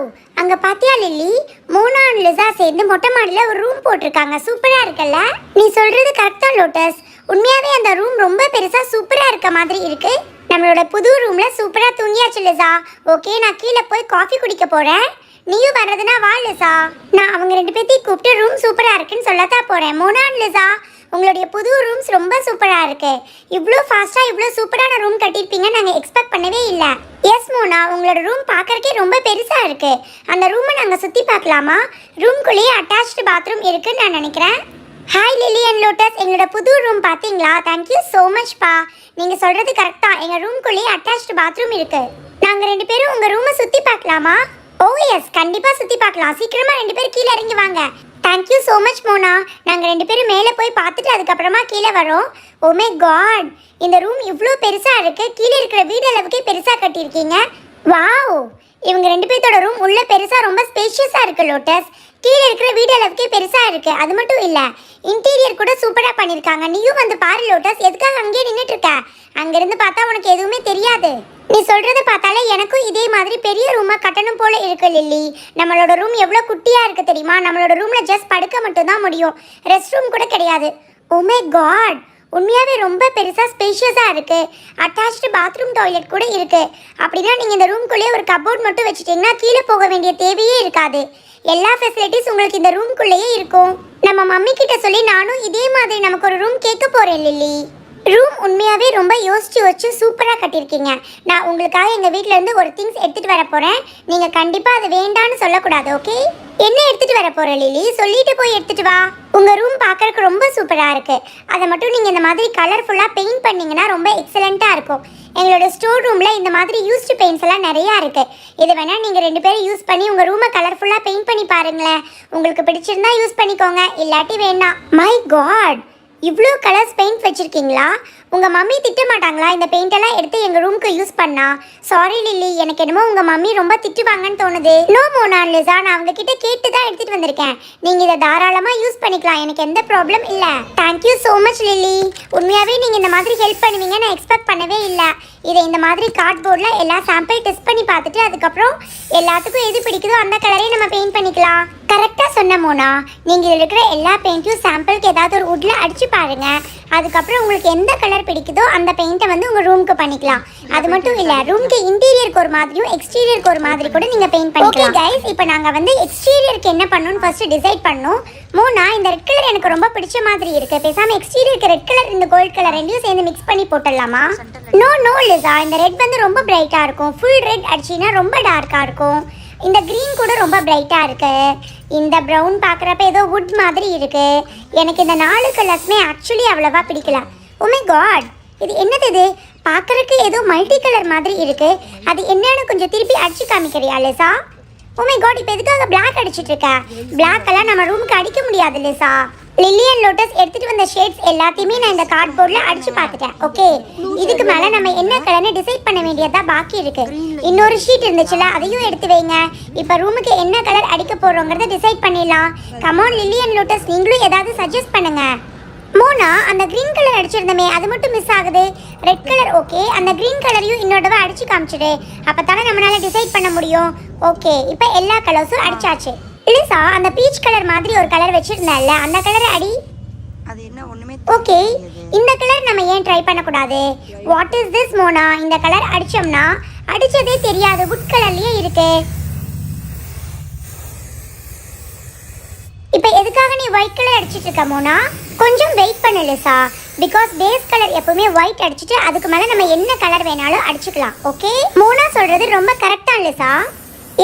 Wow அங்க பாத்தியா lily? Mona and Lisa சேர்ந்து மொட்டை மாடியில ஒரு ரூம் போட்டிருக்காங்க. சூப்பரா இருக்குல்ல? நீ சொல்றது கரெக்ட் லோட்டஸ். உண்மையாவே அந்த ரூம் ரொம்ப பெருசா சூப்பரா இருக்க மாதிரி இருக்கு. நம்மளோட புது ரூம்ல சூப்பரா தூங்கியாச்சு லிசா. ஓகே நான் கீழே போய் காஃபி குடிக்க போறேன். நீயும் வர்றதுனா வா லிசா. நான் அவங்க ரெண்டு பேர்த்தையும் கூப்பிட்டு ரூம் சூப்பரா இருக்குன்னு சொல்லத்தான் போறேன். மோனா அண்ட் லிசா உங்களுடைய புது ரூம்ஸ் ரொம்ப சூப்பராக இருக்கு. இவ்வளோ ஃபாஸ்ட்டாக இவ்வளோ சூப்பரான ரூம் கட்டியிருப்பீங்க நாங்கள் எக்ஸ்பெக்ட் பண்ணவே இல்லை. எஸ் மோனா உங்களோட ரூம் பார்க்கறக்கே ரொம்ப பெருசாக இருக்கு. அந்த ரூமை நாங்கள் சுற்றி பார்க்கலாமா? ரூம்குள்ளேயே அட்டாச்டு பாத்ரூம் இருக்குன்னு நான் நினைக்கிறேன். ஹாய் லிலி அண்ட் லோட்டஸ் எங்களோட புது ரூம் பார்த்தீங்களா? தேங்க்யூ ஸோ மச் பா. நீங்கள் சொல்கிறது கரெக்டாக எங்கள் ரூம்குள்ளேயே அட்டாச்டு பாத்ரூம் இருக்கு. நாங்கள் ரெண்டு பேரும் உங்கள் ரூமை சுற்றி பார்க்கலாமா? Oh, ஓ எஸ் கண்டிப்பாக சுற்றி பார்க்கலாம். சீக்கிரமாக ரெண்டு பேரும் கீழே இறங்கி வாங்க. தேங்க்யூ ஸோ மச் மோனா நாங்கள் ரெண்டு பேரும் மேலே போய் பார்த்துட்டு அதுக்கப்புறமா கீழே வரோம். Oh ஓமே காட் இந்த ரூம் இவ்வளோ பெருசாக இருக்கு. கீழே இருக்கிற வீடு அளவுக்கே பெருசாக கட்டியிருக்கீங்க. வாவ் இவங்க ரெண்டு பேர்த்தோட ரூம் உள்ள பெருசாக ரொம்ப ஸ்பேஷியஸாக இருக்கு லோட்டஸ் கீழே இருக்கிற வீடு அளவுக்கே பெருசாக இருக்குது அது மட்டும் இல்லை இன்டீரியர் கூட சூப்பராக பண்ணியிருக்காங்க நீயும் வந்து பாரு லோட்டஸ் எதுக்காக அங்கேயே நின்றுட்டு இருக்க அங்கேருந்து பார்த்தா உனக்கு எதுவுமே தெரியாது. நீ சொல்கிறத பார்த்தாலே எனக்கும் இதே மாதிரி பெரிய ரூமாக கட்டணும் போல இருக்கு லில்லி நம்மளோட ரூம் எவ்வளோ குட்டியாக இருக்குது தெரியுமா? நம்மளோட ரூமில் ஜஸ்ட் படுக்க மட்டும்தான் முடியும். ரெஸ்ட் ரூம் கூட கிடையாது. Oh உமே காட் உண்மையாவே ரொம்ப பெருசாக ஸ்பேஷியஸாக இருக்குது அட்டாச்டு பாத்ரூம் டாய்லெட் கூட இருக்குது அப்படின்னா நீங்கள் இந்த ரூம்குள்ளேயே ஒரு கபோர்ட் மட்டும் வச்சுட்டிங்கன்னா கீழே போக வேண்டிய தேவையே இருக்காது. எல்லா ஃபெசிலிட்டிஸ் உங்களுக்கு இந்த ரூம்குள்ளேயே இருக்கும். நம்ம மம்மி கிட்ட சொல்லி நானும் இதே மாதிரி நமக்கு ஒரு ரூம் கேட்க போகிறேன் லில்லி. ரூம் உண்மையாகவே ரொம்ப யோசிச்சு வச்சு சூப்பராக கட்டியிருக்கீங்க. நான் உங்களுக்காக எங்கள் வீட்டிலேருந்து இருந்து ஒரு திங்ஸ் எடுத்துகிட்டு வர போகிறேன் நீங்கள் கண்டிப்பாக அது வேண்டான்னு சொல்லக்கூடாது ஓகே என்ன எடுத்துகிட்டு வர போகிற லிலி சொல்லிட்டு போய் எடுத்துகிட்டு வா. உங்கள் ரூம் பார்க்குறக்கு ரொம்ப சூப்பராக இருக்குது அதை மட்டும் நீங்கள் இந்த மாதிரி கலர்ஃபுல்லாக பெயிண்ட் பண்ணீங்கன்னா ரொம்ப எக்ஸலண்ட்டாக இருக்கும். எங்களோட ஸ்டோர் ரூமில் இந்த மாதிரி யூஸ்டு பெயிண்ட்ஸ் எல்லாம் நிறையா இருக்குது இது வேணால் நீங்கள் ரெண்டு பேரும் யூஸ் பண்ணி உங்கள் ரூமை கலர்ஃபுல்லாக பெயிண்ட் பண்ணி பாருங்களேன். உங்களுக்கு பிடிச்சிருந்தா யூஸ் பண்ணிக்கோங்க. இல்லாட்டி வேண்டாம் மை காட் இவ்வளோ கலர்ஸ் பெயிண்ட் வச்சுருக்கீங்களா? உங்கள் மம்மி திட்ட மாட்டாங்களா இந்த பெயிண்டெல்லாம் எடுத்து எங்கள் ரூம்க்கு யூஸ் பண்ணா? சாரி லில்லி எனக்கு என்னமோ உங்கள் மம்மி ரொம்ப திட்டுவாங்கன்னு தோணுது. நோ மோனா லிசா நான் அவங்க கிட்ட கேட்டு தான் எடுத்துட்டு வந்திருக்கேன். நீங்கள் இதை தாராளமாக யூஸ் பண்ணிக்கலாம். எனக்கு எந்த ப்ராப்ளம் இல்லை. தேங்க்யூ ஸோ மச் லில்லி உண்மையாகவே நீங்கள் இந்த மாதிரி ஹெல்ப் பண்ணுவீங்க. நான் எக்ஸ்பெக்ட் பண்ணவே இல்லை. இதை இந்த மாதிரி கார்ட்போர்டில் எல்லா சாம்பிள் டெஸ்ட் பண்ணி பார்த்துட்டு அதுக்கப்புறம் எல்லாத்துக்கும் எது பிடிக்குதோ அந்த கலரே நம்ம பெயிண்ட் பண்ணிக்கலாம். கரெக்டாக சொன்ன மோனா. நீங்கள் இருக்கிற எல்லா பெயிண்ட்டையும் சாம்பிளுக்கு ஏதாவது ஒரு உட்டில் அடிச்சு பாருங்க. அதுக்கப்புறம் உங்களுக்கு எந்த கலர் பிடிக்குதோ அந்த பெயிண்ட்டை வந்து உங்கள் ரூமுக்கு பண்ணிக்கலாம். அது மட்டும் இல்லை ரூமுக்கு இன்டீரியருக்கு ஒரு மாதிரியும் எக்ஸ்டீரியருக்கு ஒரு மாதிரி கூட நீங்கள் பெயிண்ட் பண்ணிக்கலாம். கைஸ் இப்போ நாங்கள் வந்து எக்ஸ்டீரியருக்கு என்ன பண்ணணும்னு ஃபர்ஸ்ட் டிசைட் பண்ணோம். மோனா இந்த ரெட் கலர் எனக்கு ரொம்ப பிடிச்ச மாதிரி இருக்கு. பேசாம எக்ஸ்டீரியருக்கு ரெட் கலர் இந்த கோல்ட் கலர் ரெண்டையும் சேர்ந்து மிக்ஸ் பண்ணி போட்டுடலாமா? நோ நோ லிசா இந்த ரெட் வந்து ரொம்ப பிரைட்டா இருக்கும். ஃபுல் ரெட் அடிச்சினா ரொம்ப டார்க்கா இருக்கும். இந்த க்ரீன் கூட ரொம்ப பிரைட்டா இருக்கு. இந்த ப்ரௌன் பார்க்குறப்ப ஏதோ வுட் மாதிரி இருக்கு. எனக்கு இந்த நாலு கலர்ஸ்மே ஆக்சுவலி அவ்வளவா பிடிக்கல. Oh உமே காட் இது என்னது இது? பார்க்குறக்கு ஏதோ மல்டி கலர் மாதிரி இருக்கு. அது என்னன்னு கொஞ்சம் திருப்பி அடிச்சு காமிக்கிறியா லேசா? உமே oh காட் இப்போ எதுக்காக பிளாக் அடிச்சிட்டு இருக்க? எல்லாம் நம்ம ரூமுக்கு அடிக்க முடியாது லேசா. லில்லியன் லோட்டஸ் எடுத்துட்டு வந்த ஷேட்ஸ் எல்லாத்தையுமே நான் இந்த கார்ட்போர்டில் அடிச்சு பார்த்துட்டேன். ஓகே இதுக்கு மேல நம்ம என்ன கலர்னு டிசைட் பண்ண வேண்டியதா பாக்கி இருக்கு. இன்னொரு ஷீட் இருந்துச்சுல அதையும் எடுத்து வைங்க. இப்போ ரூமுக்கு என்ன கலர் அடிக்க போறோங்கிறத டிசைட் பண்ணிடலாம். கமோன் லில்லியன் லோட்டஸ் நீங்களும் ஏதாவது சஜஸ்ட் பண்ணுங்க. மோனா அந்த கிரீன் கலர் அடிச்சிருந்தமே அது மட்டும் மிஸ் ஆகுது. ரெட் கலர் ஓகே அந்த கிரீன் கலரையும் இன்னொரு அடிச்சு காமிச்சிடு. அப்பதானே நம்மளால டிசைட் பண்ண முடியும். ஓகே இப்போ எல்லா கலர்ஸும் அடிச்சாச்சு. லிசா அந்த பீச் கலர் மாதிரி ஒரு கலர் வச்சிருந்தேன்ல அந்த கலரை அடி. அது என்ன ஒண்ணுமே ஓகே. இந்த கலர் நம்ம ஏன் ட்ரை பண்ணக்கூடாது? வாட் இஸ் திஸ் மோனா இந்த கலர் அடிச்சோம்னா அடிச்சதே தெரியாது வுட் கலர்லயே இருக்கு. இப்போ எதுக்காக நீ ஒயிட் கலர் அடிச்சிட்டு இருக்க மோனா கொஞ்சம் வெயிட் பண்ணு லிசா பிகாஸ் பேஸ் கலர் எப்பவுமே ஒயிட் அடிச்சிட்டு அதுக்கு மேல நம்ம என்ன கலர் வேணாலும் அடிச்சுக்கலாம் ஓகே மோனா சொல்றது ரொம்ப கரெக்டா லிசா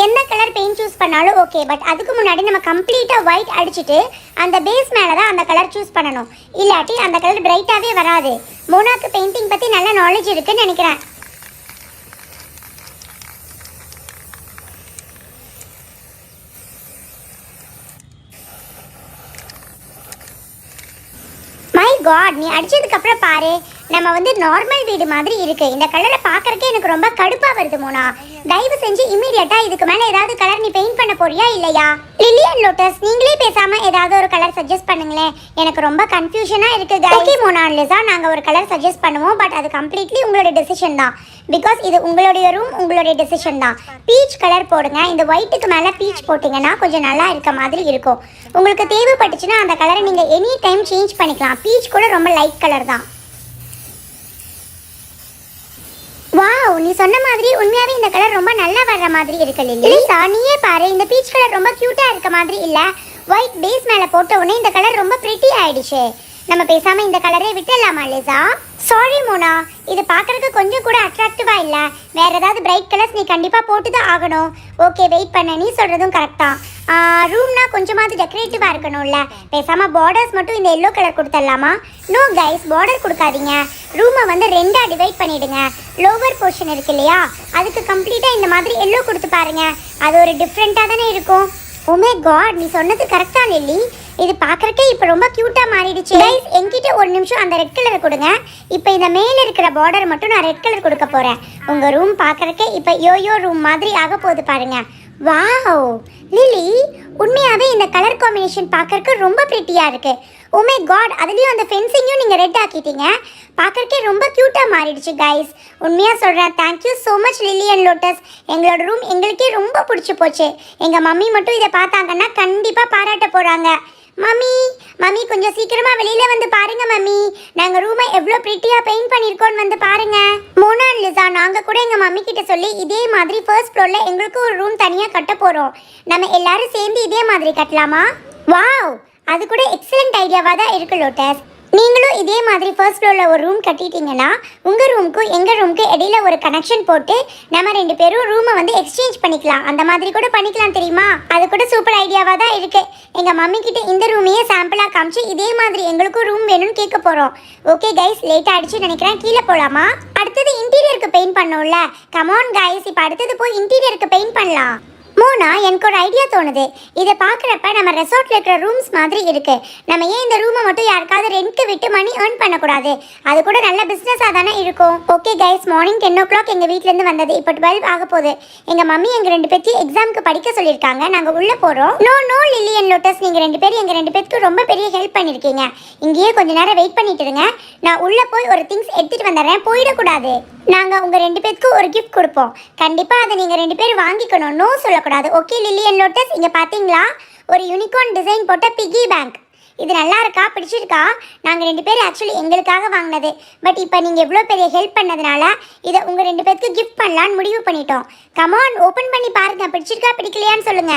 எந்த கலர் பெயிண்ட் சூஸ் பண்ணாலும் ஓகே பட் அதுக்கு முன்னாடி நம்ம கம்ப்ளீட்டாக ஒயிட் அடிச்சுட்டு அந்த பேஸ் மேலே தான் அந்த கலர் சூஸ் பண்ணணும். இல்லாட்டி அந்த கலர் பிரைட்டாகவே வராது. மோனாக்கு பெயிண்டிங் பற்றி நல்ல நாலேஜ் இருக்குன்னு நினைக்கிறேன். மை காட் நீ அடிச்சதுக்கப்புறம் பாரு. நம்ம வந்து நார்மல் வீடு மாதிரி இருக்கு. இந்த கலரை பார்க்கறக்கே எனக்கு ரொம்ப கடுப்பா வருது மோனா. தயவு செஞ்சு இமீடியட்டா இதுக்கு மேல ஏதாவது கலர் நீ பெயிண்ட் பண்ண போறியா இல்லையா? லிலியன் லோட்டஸ் நீங்களே பேசாம ஏதாவது ஒரு கலர் சஜஸ்ட் பண்ணுங்களேன். எனக்கு ரொம்ப கன்ஃபியூஷனா இருக்கு ஓகே மோனாலிசா நாங்க ஒரு கலர் சஜஸ்ட் பண்ணுவோம் பட் அது கம்ப்ளீட்லி உங்களோட டெசிஷன் தான். பிகாஸ் இது உங்களுடைய ரூம் உங்களுடைய டெசிஷன் தான். பீச் கலர் போடுங்க. இந்த ஒயிட்டுக்கு மேலே பீச் போட்டிங்கன்னா கொஞ்சம் நல்லா இருக்க மாதிரி இருக்கும். உங்களுக்கு தேவைப்பட்டுச்சுன்னா அந்த கலரை நீங்கள் எனி டைம் சேஞ்ச் பண்ணிக்கலாம். பீச் கூட ரொம்ப லைட் கலர் தான். வாவ் நீ சொன்ன மாதிரி உண்மையாவே இந்த கலர் ரொம்ப நல்லா வர்ற மாதிரி இருக்கு லிலிசா நீயே பாரு. இந்த பீச் கலர் ரொம்ப கியூட்டா இருக்க மாதிரி இல்ல. ஒயிட் பேஸ் மேல போட்ட உடனே இந்த கலர் ரொம்ப பிரிட்டி ஆயிடுச்சு. நம்ம பேசாம இந்த கலரே விட்டுடலாமா லிசா? சாரி மோனா. இது பார்க்கறதுக்கு கொஞ்சம் கூட அட்ராக்டிவா இல்ல. வேற ஏதாவது பிரைட் கலர்ஸ் நீ கண்டிப்பா போட்டு தான் ஆகணும். ஓகே வெயிட் பண்ண. நீ சொல்றதும் கரெக்டா ரூம்னா கொஞ்சமாவது டெக்கரேட்டிவா இருக்கணும்ல. பேசாம பார்டர்ஸ் மட்டும் இந்த எல்லோ கலர் கொடுத்துடலாமா? நோ கைஸ் பார்டர் கொடுக்காதீங்க. ரூமை வந்து ரெண்டா டிவைட் பண்ணிடுங்க. லோவர் போர்ஷன் இருக்கு இல்லையா? அதுக்கு கம்ப்ளீட்டா இந்த மாதிரி எல்லோ கொடுத்து பாருங்க. அது ஒரு டிஃப்ரெண்டா தானே இருக்கும். Oh உமே காட் நீ சொன்னது கரெக்டா லில்லி. இது பார்க்கறக்கே இப்போ ரொம்ப க்யூட்டாக மாறிடுச்சு. கைஸ் என்கிட்ட ஒரு நிமிஷம் அந்த ரெட் கலரை கொடுங்க. இப்போ இந்த மேலே இருக்கிற பார்டர் மட்டும் நான் ரெட் கலர் கொடுக்க போகிறேன் உங்கள் ரூம் பார்க்கறக்கே இப்போ யோயோ ரூம் மாதிரி ஆக போகுது பாருங்கள் வாவ் லிலி உண்மையாகவே இந்த கலர் காம்பினேஷன் பார்க்கறக்கு ரொம்ப ப்ரிட்டியாக இருக்குது ஓமே oh காட் அதுலேயும் அந்த ஃபென்சிங்கும் நீங்கள் ரெட் ஆக்கிட்டீங்க. பார்க்கறக்கே ரொம்ப க்யூட்டாக மாறிடுச்சு கைஸ் உண்மையாக சொல்கிறேன் thank you so much Lily and Lotus எங்களோட ரூம் எங்களுக்கே ரொம்ப பிடிச்சி போச்சு. எங்கள் மம்மி மட்டும் இதை பார்த்தாங்கன்னா கண்டிப்பாக பாராட்ட போகிறாங்க மம்மி மம்மி கொஞ்சம் சீக்கிரமா வெளியில வந்து பாருங்க மம்மி. நாங்க ரூமை எவ்வளவு பிரிட்டியா பெயிண்ட் பண்ணியிருக்கோன்னு வந்து பாருங்க. மோனா லிசா நாங்க கூட எங்க மம்மி கிட்ட சொல்லி இதே மாதிரி ஃபர்ஸ்ட் ஃப்ளோர்ல எங்களுக்கு ஒரு ரூம் தனியா கட்ட போறோம். நம்ம எல்லாரும் சேர்ந்து இதே மாதிரி கட்டலாமா? வாவ் அது கூட எக்ஸலண்ட் ஐடியாவா தான் இருக்கு லோட்டஸ் நீங்களும் இதே மாதிரி ஃபர்ஸ்ட் ஃப்ளோரில் ஒரு ரூம் கட்டிட்டீங்கன்னா உங்கள் ரூமுக்கும் எங்கள் ரூமுக்கும் இடையில ஒரு கனெக்ஷன் போட்டு நம்ம ரெண்டு பேரும் ரூமை வந்து எக்ஸ்சேஞ்ச் பண்ணிக்கலாம். அந்த மாதிரி கூட பண்ணிக்கலாம் தெரியுமா? அது கூட சூப்பர் ஐடியாவாக தான் இருக்கு. எங்கள் மம்மி கிட்ட இந்த ரூமையே சாம்பிளாக காமிச்சு இதே மாதிரி எங்களுக்கும் ரூம் வேணும்னு கேட்க போகிறோம் ஓகே கைஸ் லேட்டாக அடிச்சு நினைக்கிறேன். கீழே போகலாமா அடுத்தது இன்டீரியருக்கு பெயிண்ட் பண்ணோம்ல கமான் கைஸ் இப்போ அடுத்தது போய் இன்டீரியருக்கு பெயிண்ட் பண்ணலாம். மோனா எனக்கு ஒரு ஐடியா தோணுது. இதை பார்க்குறப்ப நம்ம ரெசார்ட்டில் இருக்கிற ரூம்ஸ் மாதிரி இருக்கு. நம்ம ஏன் இந்த ரூமை மட்டும் யாருக்காவது ரெண்ட்க்கு விட்டு மணி ஏர்ன் பண்ணக்கூடாது? அது கூட நல்ல பிஸ்னஸாக தானே இருக்கும். Okay guys morning ten o'clock எங்கள் வீட்டிலேருந்து வந்தது. இப்போ டுவெல் ஆக போகுது. எங்கள் மம்மி எங்கள் ரெண்டு பேர்த்தையும் எக்ஸாமுக்கு படிக்க சொல்லியிருக்காங்க. நாங்கள் உள்ளே போகிறோம் நோ நோ லில்லியன் லோட்டஸ் நீங்கள் ரெண்டு பேரும் எங்கள் ரெண்டு பேருக்கு ரொம்ப பெரிய ஹெல்ப் பண்ணியிருக்கீங்க. இங்கேயே கொஞ்ச நேரம் வெயிட் பண்ணிட்டு இருங்க. நான் உள்ளே போய் ஒரு திங்ஸ் எடுத்துகிட்டு வந்துடுறேன். போயிடக்கூடாது. நாங்கள் உங்கள் ரெண்டு பேருக்கும் ஒரு கிஃப்ட் கொடுப்போம். கண்டிப்பாக அதை நீங்கள் ரெண்டு பேரும் வாங்கிக்கணும். நோ சொல்லக்கூடாது. ஓகே லில்லியன் லோட்டஸ் இங்கே பார்த்தீங்களா ஒரு யூனிகார்ன் டிசைன் போட்ட பிகி பேங்க் இது நல்லா இருக்கா பிடிச்சிருக்கா? நாங்கள் ரெண்டு பேரும் ஆக்சுவலி எங்களுக்காக வாங்கினது. பட் இப்போ நீங்கள் எவ்வளோ பெரிய ஹெல்ப் பண்ணதுனால இதை உங்கள் ரெண்டு பேருக்கு கிஃப்ட் பண்ணலான்னு முடிவு பண்ணிட்டோம். கமான் ஓப்பன் பண்ணி பாருங்க. பிடிச்சிருக்கா? பிடிக்கலையான்னு சொல்லுங்க.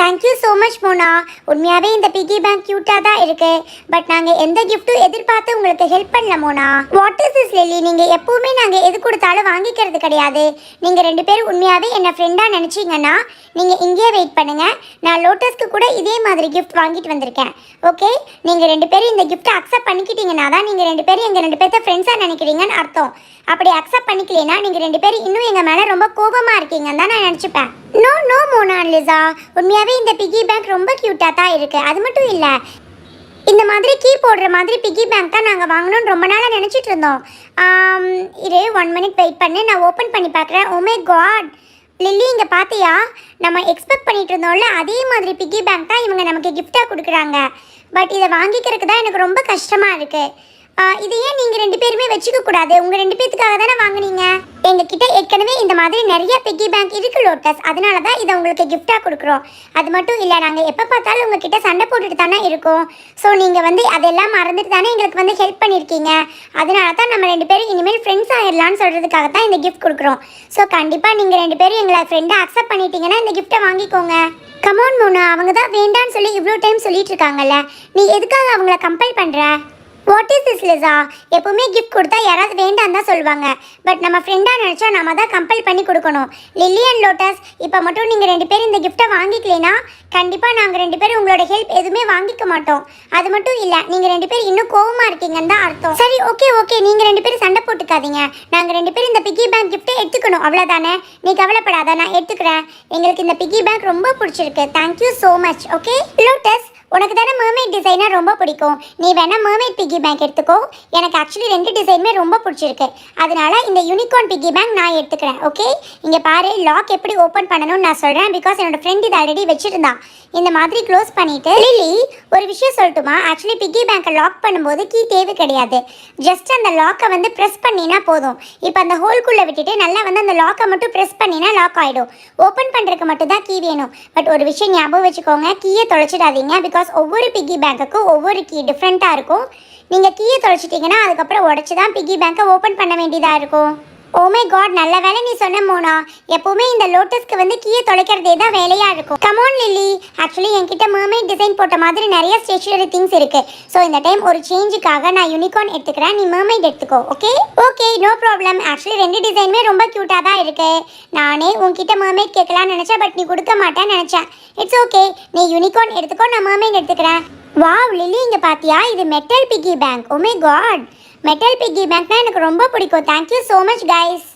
Thank you so much Mona. உண்மையாகவே இந்த பிகி பேங்க் க்யூட்டாக தான் இருக்கு. பட் நாங்கள் எந்த கிஃப்ட்டும் எதிர்பார்த்து உங்களுக்கு ஹெல்ப் பண்ணல Mona. What is is Lily நீங்கள் எப்பவுமே நாங்கள் எது கொடுத்தாலும் வாங்கிக்கிறது கிடையாது. நீங்கள் ரெண்டு பேரும் உண்மையாகவே என்னை ஃப்ரெண்டாக நினச்சிங்கன்னா நீங்கள் இங்கேயே வெயிட் பண்ணுங்க. நான் லோட்டஸ்க்கு கூட இதே மாதிரி கிஃப்ட் வாங்கிட்டு வந்திருக்கேன். ஓகே நீங்கள் ரெண்டு பேரும் இந்த கிஃப்ட்டை அக்செப்ட் பண்ணிக்கிட்டீங்கன்னா தான் நீங்கள் ரெண்டு பேரும் எங்கள் ரெண்டு பேர்த்த ஃப்ரெண்ட்ஸாக நினைக்கிறீங்கன்னு அர்த்தம். அப்படி அக்செப்ட் பண்ணிக்கலைன்னா நீங்கள் ரெண்டு பேரும் இன்னும் எங்கள் மேலே ரொம்ப கோபமாக இருக்கீங்கன்னு தான் நான் நினச்சிப்பேன். நோ நோ மோனாலிசா உண்மையாகவே இந்த பிகி பேங்க் ரொம்ப க்யூட்டாக தான் இருக்குது அது மட்டும் இல்லை இந்த மாதிரி கீ போடுற மாதிரி பிகி பேங்க் தான் நாங்கள் வாங்கணும்னு ரொம்ப நாளாக நினச்சிட்டு இருந்தோம். இரு ஒன் மினிட் வெயிட் பண்ணி. நான் ஓப்பன் பண்ணி பார்க்குறேன். ஓமே oh காட் லில்லி இங்கே பார்த்தியா நம்ம எக்ஸ்பெக்ட் பண்ணிட்டு இருந்தோம்ல அதே மாதிரி பிக்கி பேங்க் தான் இவங்க நமக்கு கிஃப்டாக கொடுக்குறாங்க. பட் இதை வாங்கிக்கிறதுக்கு தான் எனக்கு ரொம்ப கஷ்டமாக இருக்குது இது ஏன் நீங்கள் ரெண்டு பேருமே வச்சுக்க கூடாது. உங்கள் ரெண்டு பேத்துக்காக தானே வாங்குனீங்க? எங்ககிட்ட ஏற்கனவே இந்த மாதிரி நிறைய பிக்கி பேங்க் இருக்கு லோட்டஸ் அதனால தான் இதை உங்களுக்கு கிஃப்டாக கொடுக்குறோம். அது மட்டும் இல்லை நாங்கள் எப்போ பார்த்தாலும் உங்ககிட்ட சண்டை போட்டுட்டு தானே இருக்கோம். ஸோ நீங்கள் வந்து அதெல்லாம் மறந்துட்டு தானே எங்களுக்கு வந்து ஹெல்ப் பண்ணியிருக்கீங்க. அதனால தான் நம்ம ரெண்டு பேரும் இனிமேல் ஃப்ரெண்ட்ஸ் ஆயிடலாம்னு சொல்கிறதுக்காக தான் இந்த கிஃப்ட் கொடுக்குறோம். ஸோ கண்டிப்பாக நீங்கள் ரெண்டு பேரும் எங்களை ஃப்ரெண்டாக அக்செப்ட் பண்ணிட்டீங்கன்னா இந்த கிஃப்ட்டை வாங்கிக்கோங்க. கமோன் மோனா அவங்க தான் வேண்டான்னு சொல்லி இவ்வளோ டைம் சொல்லிட்டு இருக்காங்கல்ல. நீ எதுக்காக அவங்கள கம்பல் பண்ணுற வாட் இஸ் திஸ் லிசா எப்பவுமே கிஃப்ட் கொடுத்தா யாராவது வேண்டாம் தான் சொல்லுவாங்க. பட் நம்ம ஃப்ரெண்டாக நினச்சா நம்ம தான் கம்பல் பண்ணி கொடுக்கணும். லில்லி அண்ட் லோட்டஸ் இப்போ மட்டும் நீங்கள் ரெண்டு பேரும் இந்த கிஃப்ட்டை வாங்கிக்கலைன்னா கண்டிப்பாக நாங்கள் ரெண்டு பேரும் உங்களோட ஹெல்ப் எதுவுமே வாங்கிக்க மாட்டோம். அது மட்டும் இல்லை நீங்கள் ரெண்டு பேரும் இன்னும் கோவமாக இருக்கீங்கன்னு தான் அர்த்தம். சரி ஓகே ஓகே நீங்கள் ரெண்டு பேரும் சண்டை போட்டுக்காதீங்க. நாங்கள் ரெண்டு பேரும் இந்த பிக்கி பேங்க் கிஃப்ட்டை எடுத்துக்கணும். அவ்வளோதானே நீ கவலைப்படாத நான் எடுத்துக்கிறேன். எங்களுக்கு இந்த பிக்கி பேங்க் ரொம்ப பிடிச்சிருக்கு. Thank you so much okay Lotus உனக்கு தானே மர்மைட் டிசைனர் ரொம்ப பிடிக்கும். நீ வேணா மர்மைட் பிக்கி பேங்க் எடுத்துக்கோ. எனக்கு ஆக்சுவலி ரெண்டு டிசைனுமே ரொம்ப பிடிச்சிருக்கு. அதனால இந்த யூனிகார்ன் பிக்கி பேங்க் நான் எடுத்துக்கிறேன் ஓகே இங்கே பாரு லாக் எப்படி ஓப்பன் பண்ணணும்னு நான் சொல்கிறேன் பிகாஸ் என்னோட ஃப்ரெண்ட் இது ஆல்ரெடி வச்சுருந்தான். இந்த மாதிரி க்ளோஸ் பண்ணிவிட்டு லிலி ஒரு விஷயம் சொல்லட்டுமா? ஆக்சுவலி பிக்கி பேங்கை லாக் பண்ணும்போது கீ தேவை கிடையாது. ஜஸ்ட் அந்த லாக்கை வந்து ப்ரெஸ் பண்ணினா போதும். இப்போ அந்த ஹோல்குள்ளே விட்டுட்டு நல்லா வந்து அந்த லாக்கை மட்டும் ப்ரெஸ் பண்ணினா லாக் ஆகிடும் ஓப்பன் பண்ணுறதுக்கு மட்டும் தான் கீ வேணும். பட் ஒரு விஷயம் ஞாபகம் வச்சுக்கோங்க கீயை தொலைச்சிடாதீங்க பிகாஸ் ஒவ்வொரு பிக்கி பேங்க்குக்கும் ஒவ்வொரு கீ டிஃப்ரெண்ட்டாக இருக்கும். நீங்கள் கீயை தொலைச்சிட்டிங்கன்னா அதுக்கப்புறம் உடச்சி தான் பிக்கி பேங்க்கை ஓப்பன் பண்ண வேண்டியதாக இருக்கும். Oh ஓமே காட் நல்ல வேலை நீ சொன்ன மோனா. எப்பவுமே இந்த லோட்டஸ்க்கு வந்து கீயை தொலைக்கிறதே தான் வேலையா இருக்கும். கமோன் லில்லி ஆக்சுவலி என்கிட்ட mermaid டிசைன் போட்ட மாதிரி நிறைய ஸ்டேஷனரி திங்ஸ் இருக்கு. ஸோ இந்த டைம் ஒரு சேஞ்சுக்காக நான் யூனிகார்ன் எடுத்துக்கிறேன். நீ mermaid எடுத்துக்கோ okay okay no problem actually ரெண்டு டிசைனுமே ரொம்ப க்யூட்டாக தான் இருக்கு. நானே உன்கிட்ட mermaid கேட்கலாம்னு நினச்சேன் பட் நீ கொடுக்க மாட்டேன்னு நினச்சேன். இட்ஸ் ஓகே நீ யூனிகார்ன் எடுத்துக்கோ நான் mermaid எடுத்துக்கிறேன். வாவ் லில்லி இங்கே பார்த்தியா இது metal piggy bank oh my god metal piggy பேங்க்னா எனக்கு ரொம்ப பிடிக்கும். Thank you so much guys